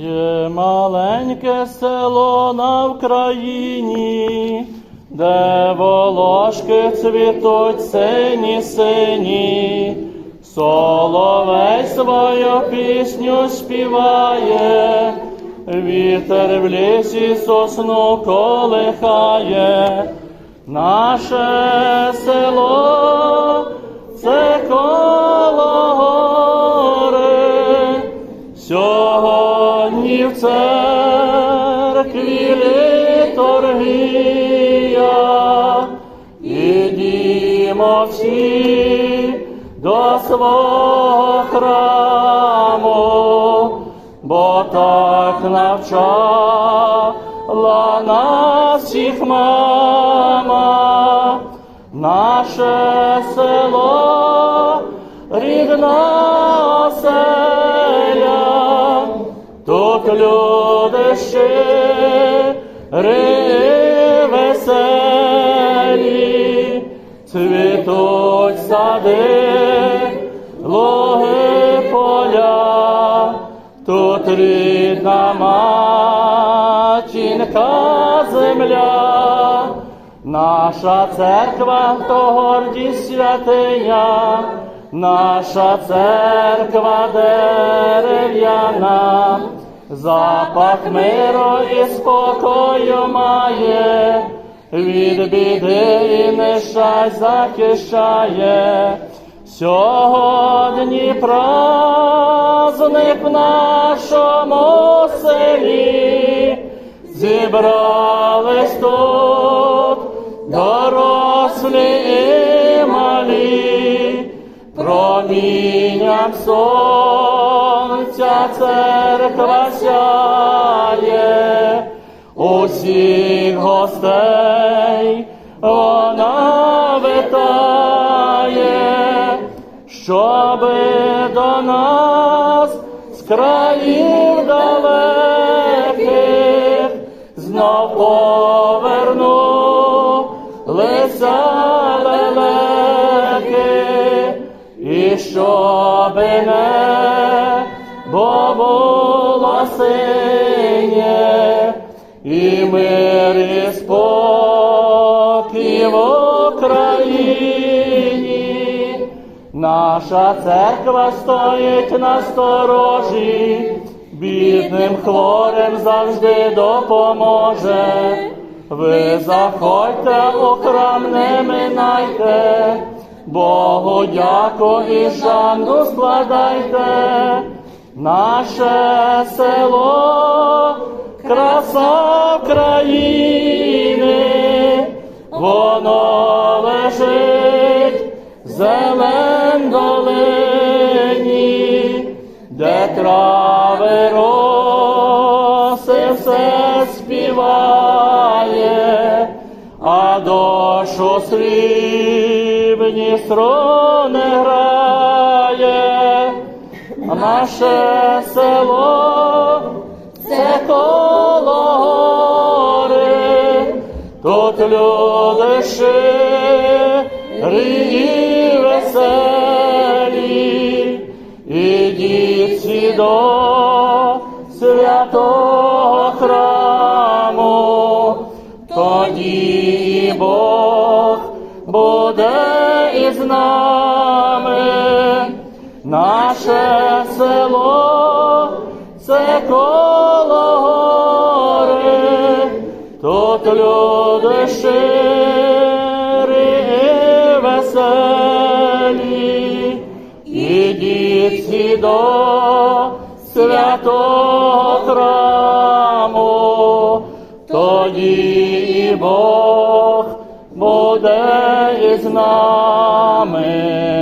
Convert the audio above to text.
Є маленьке село на Вкраїні, де волошки цвітуть сині сині, соловей свою пісню співає, вітер в лісі сосну колихає, наше село літургія, ідімо всі до свого храму, бо так навчала нас всіх мама, наше село рідна оселя, тут люди щирі цвітуть сади, луги поля, тут рідна матінка земля, наша церква то гордість святиня, наша церква дерев'яна, запах миру і спокою має, від біди і нещасть захищає. Сьогодні праздник в нашому селі, зібрались тут дорослі і малі, промінням сонця церква сяє, усіх гостей вона витає, щоби до нас з країв далеких знов повернулися лелеки, і щоби небо було синє, і мир Наша церква стоїть на сторожі, бідним хворим завжди допоможе. Ви заходьте у храм, не минайте, Богу дяку і шану складайте, наше село, краса країни, трави роси все співає, а дошу срібні струни грає, наше село це коло гори, тут люди щирі і веселі, до святого храму, тоді Бог буде із нами, наше село це коло тут люди щирі і веселі, ідіть всі до святого храму, тоді і Бог буде із нами.